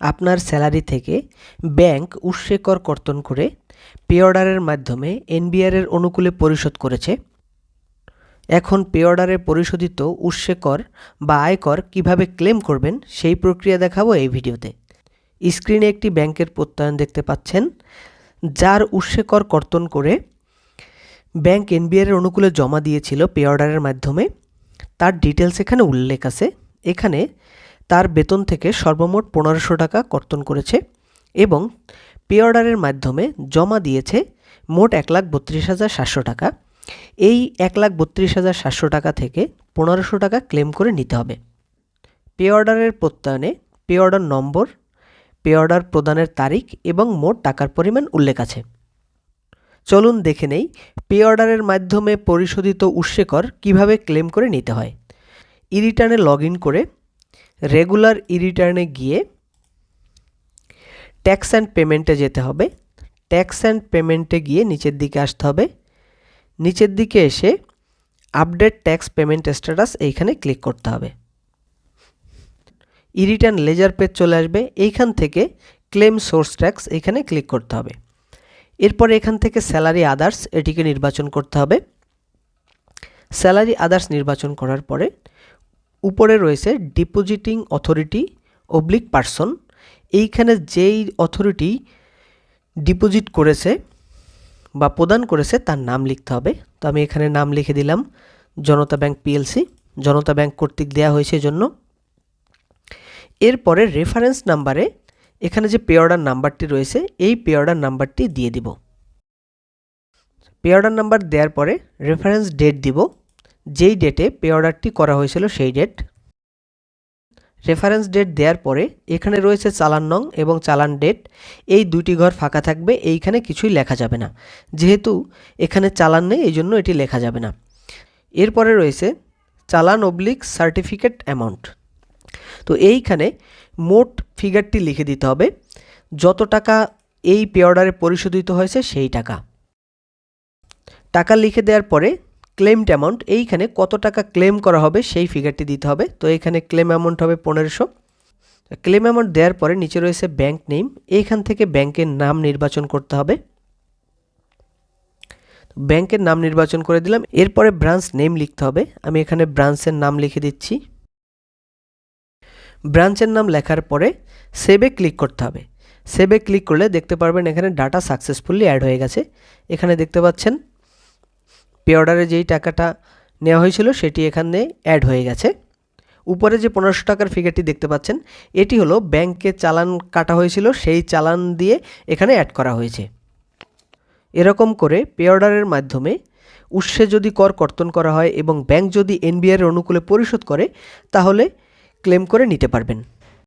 আপনার স্যালারি থেকে ব্যাংক উৎসে কর কর্তন করে পে অর্ডারের মাধ্যমে এনবিআর এর অনুকূলে পরিশোধ করেছে। এখন পে অর্ডারে পরিশোধিত উৎসে কর বা আয়কর কীভাবে ক্লেম করবেন সেই প্রক্রিয়া দেখাবো এই ভিডিওতে। স্ক্রিনে একটি ব্যাংকের প্রত্যয়ন দেখতে পাচ্ছেন, যার উৎসে কর কর্তন করে ব্যাংক এনবিআর এর অনুকূলে জমা দিয়েছিল পে অর্ডারের মাধ্যমে। তার ডিটেলস এখানে উল্লেখ আছে। এখানে তার বেতন থেকে সর্বমোট পনেরোশো টাকা কর্তন করেছে এবং পে অর্ডারের মাধ্যমে জমা দিয়েছে মোট এক লাখ বত্রিশ হাজার সাতশো টাকা। এই এক লাখ বত্রিশ হাজার সাতশো টাকা থেকে পনেরোশো টাকা ক্লেম করে নিতে হবে। পে অর্ডারের প্রত্যয়নে পে অর্ডার নম্বর পে অর্ডার প্রদানের তারিখ এবং মোট টাকার পরিমাণ উল্লেখ আছে। চলুন দেখে নেই পে অর্ডারের মাধ্যমে পরিশোধিত উৎসে কর কীভাবে ক্লেম করে নিতে হয়। ই রিটার্নে লগ ইন করে রেগুলার ই রিটার্নে গিয়ে ট্যাক্স অ্যান্ড পেমেন্টে যেতে হবে। ট্যাক্স অ্যান্ড পেমেন্টে গিয়ে নিচের দিকে আসতে হবে। নিচের দিকে এসে আপডেট ট্যাক্স পেমেন্ট স্ট্যাটাস এইখানে ক্লিক করতে হবে। ই রিটার্ন লেজার পেজ চলে আসবে। এইখান থেকে ক্লেম সোর্স ট্যাক্স এখানে ক্লিক করতে হবে। এরপর এখান থেকে স্যালারি আদার্স এটিকে নির্বাচন করতে হবে। স্যালারি আদার্স নির্বাচন করার পরে উপরে রয়েছে ডিপোজিটিং অথরিটি অবলিক পার্সন এইখানে যেই অথরিটি ডিপোজিট করেছে বা প্রদান করেছে তার নাম লিখতে হবে। তো আমি এখানে নাম লিখে দিলাম, Janata bank PLC Janata bank কর্তৃক দেওয়া হয়েছে জন্য। এরপরে রেফারেন্স নাম্বারে এখানে যে পে অর্ডার নাম্বারটি রয়েছে, এই পে অর্ডার নাম্বারটি দিয়ে দিব। পে অর্ডার নাম্বার দেওয়ার পরে রেফারেন্স ডেট দিব। যেই ডেটে পে অর্ডারটি করা হয়েছিল সেই ডেট রেফারেন্স ডেট দেওয়ার পরে এখানে রয়েছে চালান নং এবং চালান ডেট এই দুটি ঘর ফাঁকা থাকবে, এইখানে কিছুই লেখা যাবে না। যেহেতু এখানে চালান নেই, এই জন্য এটি লেখা যাবে না। এরপরে রয়েছে চালান অবলিক সার্টিফিকেট অ্যামাউন্ট তো এইখানে মোট ফিগারটি লিখে দিতে হবে। যত টাকা এই পে অর্ডারে পরিশোধিত হয়েছে সেই টাকা। টাকা লিখে দেওয়ার পরে ক্লেমড অ্যামাউন্ট এইখানে কত টাকা ক্লেম করা হবে সেই ফিগারটি দিতে হবে। তো এখানে ক্লেম অ্যামাউন্ট হবে পনেরোশো। ক্লেম অ্যামাউন্ট দেওয়ার পরে নিচে রয়েছে ব্যাংক নেম এইখান থেকে ব্যাংকের নাম নির্বাচন করতে হবে। ব্যাংকের নাম নির্বাচন করে দিলাম, এরপরে ব্রাঞ্চ নেম লিখতে হবে। আমি এখানে ব্রাঞ্চের নাম লিখে দিচ্ছি। ব্রাঞ্চের নাম লেখার পরে সেভে ক্লিক করতে হবে। সেভে ক্লিক করলে দেখতে পারবেন এখানে ডাটা সাকসেসফুলি অ্যাড হয়ে গেছে। এখানে দেখতে পাচ্ছেন পে অর্ডারে যেই টাকাটা নেওয়া হয়েছিল সেটি এখানে অ্যাড হয়ে গেছে। উপরে যে পনেরোশো টাকার ফিগারটি দেখতে পাচ্ছেন, এটি হলো ব্যাংকে চালান কাটা হয়েছিল, সেই চালান দিয়ে এখানে অ্যাড করা হয়েছে। এরকম করে পে অর্ডারের মাধ্যমে উৎসে যদি কর কর্তন করা হয় এবং ব্যাংক যদি এনবিআর অনুকূলে পরিশোধ করে, তাহলে ক্লেম করে নিতে পারবেন।